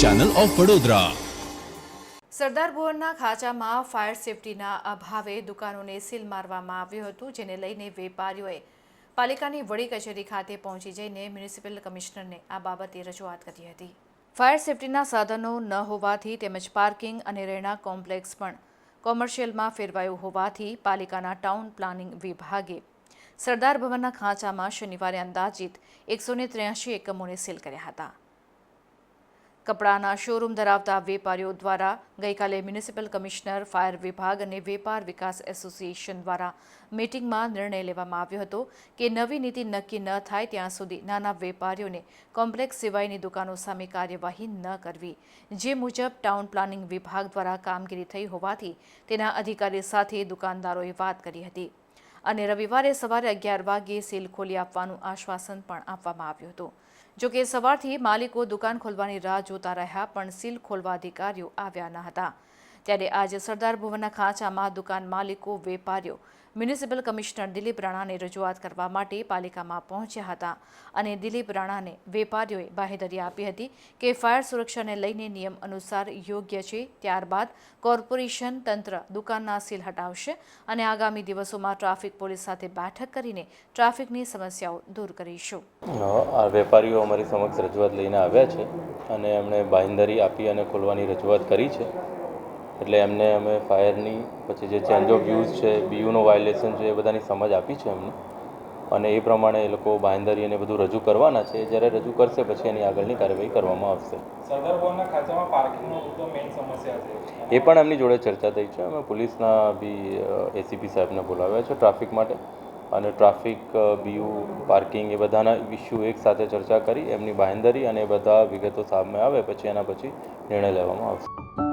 Channel of Vadodara Sardar ભુવનના ખાંચામાં fire સેફટીના અભાવે દુકાનોને સીલ મારવામાં આવ્યું હતું, જેને લઈને વેપારીઓએ પાલિકાની વડી કચેરી ખાતે પહોંચી જઈને મ્યુનિસિપલ કમિશનરને આ બાબતે રજૂઆત કરી હતી. ફાયર સેફટીના સાધનો ન હોવાથી તેમજ પાર્કિંગ અને રહેણાંક કોમ્પ્લેક્સ પણ કોમર્શિયલમાં ફેરવાયું હોવાથી પાલિકાના ટાઉન પ્લાનિંગ વિભાગે સરદાર ભવનના ખાંચામાં શનિવારે અંદાજિત એકસો ને ત્ર્યાસી એકમોને સીલ કર્યા હતા. કપડાના શોરૂમ ધરાવતા વેપારીઓ દ્વારા ગઈકાલે મ્યુનિસિપલ કમિશનર, ફાયર વિભાગ અને વેપાર વિકાસ એસોસિએશન દ્વારા મીટિંગમાં નિર્ણય લેવામાં આવ્યો હતો કે નવી નીતિ નક્કી ન થાય ત્યાં સુધી નાના વેપારીઓને કોમ્પ્લેક્સ સિવાયની દુકાનો સામે કાર્યવાહી ન કરવી, જે મુજબ ટાઉન પ્લાનિંગ વિભાગ દ્વારા કામગીરી થઈ હોવાથી તેના અધિકારી સાથે દુકાનદારોએ વાત કરી હતી. અને રવિવારે સવારે અગિયાર વાગ્યે સીલ ખોલી આપવાનું આશ્વાસન પણ આપવામાં આવ્યું હતું. જોકે સવારથી માલિકો દુકાન ખોલવાની રાહ જોતા રહ્યા, પણ સીલ ખોલવા અધિકારીઓ આવ્યા ન હતા. ત્યારે આજે સરદાર ભુવનના ખાંચામાં દુકાન માલિકો, વેપારીઓ, મ્યુનિસિપલ કમિશનર દિલીપ રાણાને રજૂઆત કરવા માટે પાલિકામાં પહોંચ્યા હતા અને દિલીપ રાણાને વેપારીઓએ બાહેધરી આપી હતી કે ફાયર સુરક્ષાને લઈને નિયમ અનુસાર યોગ્ય છે, ત્યારબાદ કોર્પોરેશન તંત્ર દુકાનના સીલ હટાવશે અને આગામી દિવસોમાં ટ્રાફિક પોલીસ સાથે બેઠક કરીને ટ્રાફિકની સમસ્યાઓ દૂર કરીશું. આ વેપારીઓ અમારી સમક્ષ રજૂઆત લઈને આવ્યા છે અને એમણે બાંયધરી આપી અને ખોલવાની રજૂઆત કરી છે. એટલે એમને અમે ફાયરની પછી જે ચેન્જ ઓફ યુઝ છે બીયુનું વાયોલેશન છે એ બધાની સમજ આપી છે એમને. અને એ પ્રમાણે એ લોકો બાંયધરી અને બધું રજૂ કરવાના છે. જ્યારે રજૂ કરશે પછી એની આગળની કાર્યવાહી કરવામાં આવશે. એ પણ એમની જોડે ચર્ચા થઈ છે. અમે પોલીસના બી એસીપી સાહેબને બોલાવ્યા છે ટ્રાફિક માટે. અને ટ્રાફિક બીયુ પાર્કિંગ એ બધાના ઇસ્યુ એક સાથે ચર્ચા કરી. એમની બાંયધરી અને બધા વિગતો સામે આવે પછી એના પછી નિર્ણય લેવામાં આવશે.